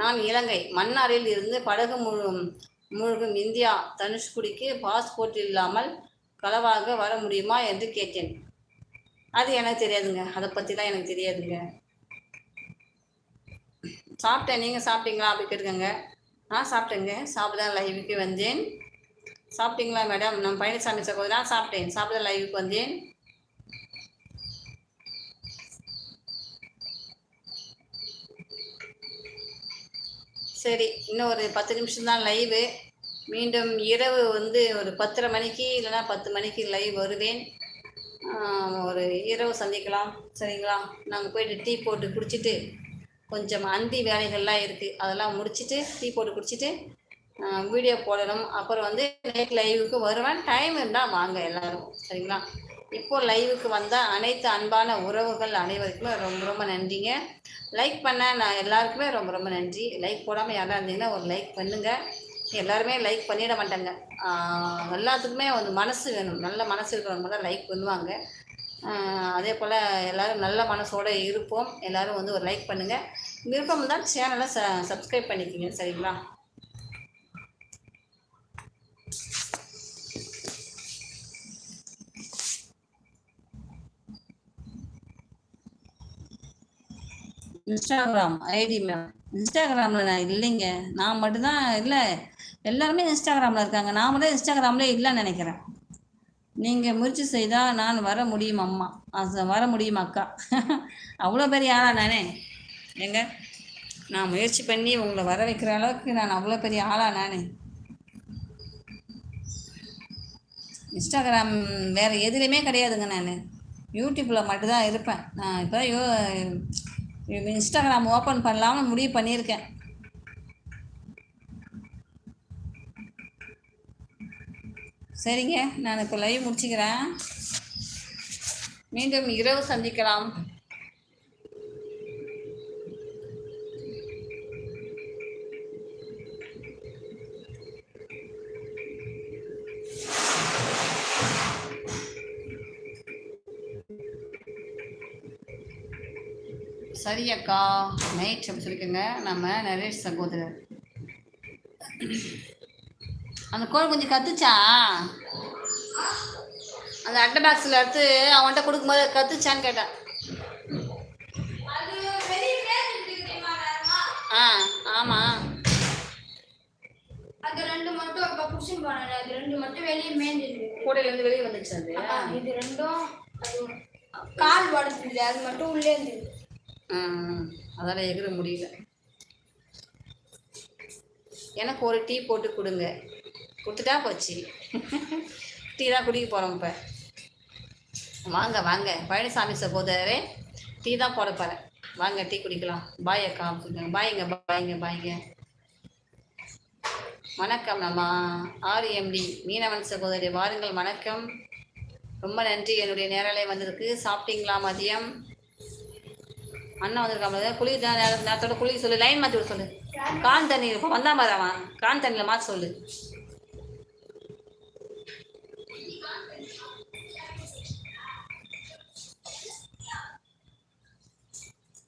நான் இலங்கை. மன்னாரில் இருந்து படகு முழு முழுகும் இந்தியா தனுஷ்குடிக்கு பாஸ்போர்ட் இல்லாமல் களவாக வர முடியுமா என்று கேட்டேன். அது எனக்கு தெரியாதுங்க. அதை பற்றிலாம் எனக்கு தெரியாதுங்க. சாப்பிட்டேன். நீங்கள் சாப்பிட்டீங்களா? அப்படி கேட்டுக்கோங்க. நான் சாப்பிட்டேங்க. சாப்பிட லைவுக்கு வந்தேன். சாப்பிட்டீங்களா மேடம் நான் பழனிசாமி சகோதரா சாப்பிட்டேன். சாப்பிட லைவுக்கு வந்தேன். சரி இன்னும் ஒரு பத்து நிமிஷம் தான் லைவு மீண்டும் இரவு வந்து ஒரு பத்தரை மணிக்கு இல்லைன்னா பத்து மணிக்கு லைவ் வருவேன். ஒரு இரவு சந்திக்கலாம் சரிங்களா? நாங்கள் போயிட்டு டீ போட்டு குடிச்சிட்டு கொஞ்சம் அந்தி வேலைகள்லாம் இருக்குது அதெல்லாம் முடிச்சிட்டு டீ போட்டு குடிச்சிட்டு வீடியோ போடணும். அப்புறம் வந்து நைட் லைவுக்கு வருவேன். டைம் இருந்தால் வாங்க எல்லோரும் சரிங்களா? இப்போ லைவுக்கு வந்த அனைத்து அன்பான உறவுகள் அனைவருக்குமே ரொம்ப ரொம்ப நன்றிங்க. லைக் பண்ண நான் எல்லாருக்குமே ரொம்ப ரொம்ப நன்றி. லைக் போடாமல் யாராக இருந்தீங்கன்னா ஒரு லைக் பண்ணுங்கள் எல்லாருமே லைக் பண்ணிட மாட்டாங்க. எல்லாத்துக்குமே வந்து மனசு வேணும். நல்ல மனசு இருக்கிறவங்க தான் லைக் பண்ணுவாங்க. அதே போல் எல்லோரும் நல்ல மனசோடு இருப்போம். எல்லோரும் வந்து ஒரு லைக் பண்ணுங்கள் விருப்பம் தான் சேனலை ச சப்ஸ்கிரைப் பண்ணிக்கோங்க. சரிங்களா? இன்ஸ்டாகிராம் ஐடி மேம் இன்ஸ்டாகிராமில் நான் இல்லைங்க. நான் மட்டும்தான் இல்லை எல்லாருமே இன்ஸ்டாகிராமில் இருக்காங்க. நான் மட்டும் இன்ஸ்டாகிராமில் இல்லைன்னு நினைக்கிறேன். நீங்கள் முயற்சி செய்தால் நான் வர முடியும் அம்மா. வர முடியும் அக்கா. அவ்வளோ பெரிய ஆளா நானே. எங்க நான் முயற்சி பண்ணி உங்களை வர வைக்கிற அளவுக்கு நான் அவ்வளோ பெரிய ஆளா நானே. இன்ஸ்டாகிராம் வேறு எதுலேயுமே கிடையாதுங்க நான். யூடியூப்பில் மட்டும்தான் இருப்பேன். நான் இப்போ யோ இன்ஸ்டாகிராம் ஓப்பன் பண்ணலாம்னு முடிவு பண்ணியிருக்கேன். சரிங்க நான் இப்போ லைவ் முடிச்சுக்கிறேன். மீண்டும் இரவு சந்திக்கலாம். சரி அக்கா நைட் சொல்லிக்கோங்க. நம்ம நரேஷ் சகோதரர். அந்த கோழி கொஞ்சம் கத்துச்சா? அந்த அட்டை பாக்ஸில் எடுத்து அவன்கிட்ட கொடுக்கும்போது கத்துச்சான்னு கேட்டேன் ஆ ஆமாம் அது ரெண்டு மட்டும் அப்ப புடிச்சுன்னு போனாரு. அது ரெண்டு மட்டும் வெளியே மேய்ஞ்சிருக்கு கூடையிலேருந்து வெளியே வந்துச்சு அது. இது ரெண்டும் கால் உடஞ்சிருது அது மட்டும் உள்ளே இருந்தது ம், அதால் எகிற முடியல. எனக்கு ஒரு டீ போட்டு கொடுங்க. கொடுத்துட்டா போச்சு. டீ தான் குடிக்க போகிறோம் இப்போ. வாங்க வாங்க. பழனிசாமி சகோதரரே டீ தான் போட போகிறேன் வாங்க டீ குடிக்கலாம். பாய் அக்கா அப்படிங்க பாய்ங்க பாய்ங்க பாய்ங்க. வணக்கம் நம்ம ஆர்எம்டி மீனவன் சகோதரி வாருங்கள். வணக்கம். ரொம்ப நன்றி. என்னுடைய நேரலை வந்திருக்கு சாப்பிட்டீங்களா மதியம்? அண்ணன் வந்திருக்காம குளி தான் நேரத்தோட குளிக்க சொல்லு. லைன் மாற்றி விட சொல்லு. கான் தண்ணி இப்போ வந்தா மாதிரி அவன். கான் தண்ணியில் மாற்ற சொல்லு.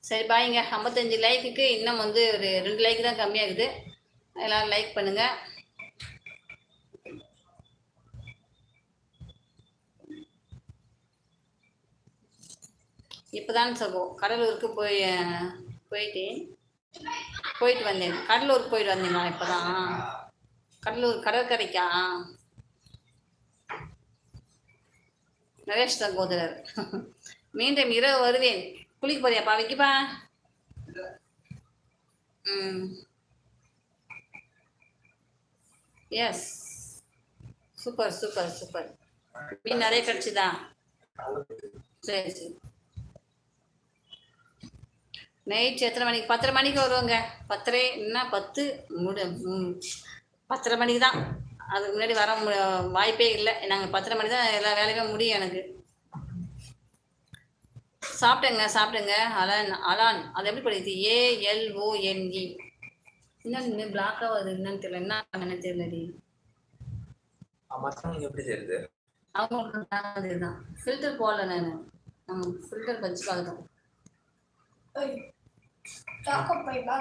சரி பாய்ங்க ஐம்பத்தஞ்சு லைக்குக்கு இன்னும் வந்து ஒரு ரெண்டு லைக் தான் கம்மியாகுது. எல்லோரும் லைக் பண்ணுங்கள் இப்போதான் சகோ கடலூருக்கு போய் போயிட்டேன் போயிட்டு வந்தேன். கடலூருக்கு போயிட்டு வந்தீங்களா இப்போ தான் கடலூர் கடற்கரைக்கா? நரேஷ் சகோதரர் மீண்டும் இரவு வருவேன். குளிக்க போறியாப்பா வைக்கப்பா ம். Yes super super super. மீன் நிறைய கிடச்சிதா? சரி சரி. நைட் எத்தனை மணிக்கு? பத்தரை மணிக்கு வருவாங்க. பத்தரை என்ன பத்து? முடி பத்தரை மணிக்கு தான். அதுக்கு முன்னாடி வர வாய்ப்பே இல்லை. நாங்கள் பத்தரை மணி தான் எல்லா வேலையுமே முடியும் எனக்கு. சாப்பிட்டேங்க சாப்பிட்டேங்க அலான் அலான். அது எப்படி படிக்குது ஏஎல்ஓஎன்இ இன்னும் பிளாக்காக வருது. என்னன்னு தெரியல. என்ன என்னன்னு தெரியலடி. மற்றவங்களுக்கு எப்படி தெரியுது அவங்களுக்கு இதுதான் ஃபில்டர் போடல நான். நம்ம ஃபில்டர் வச்சு Cháu 包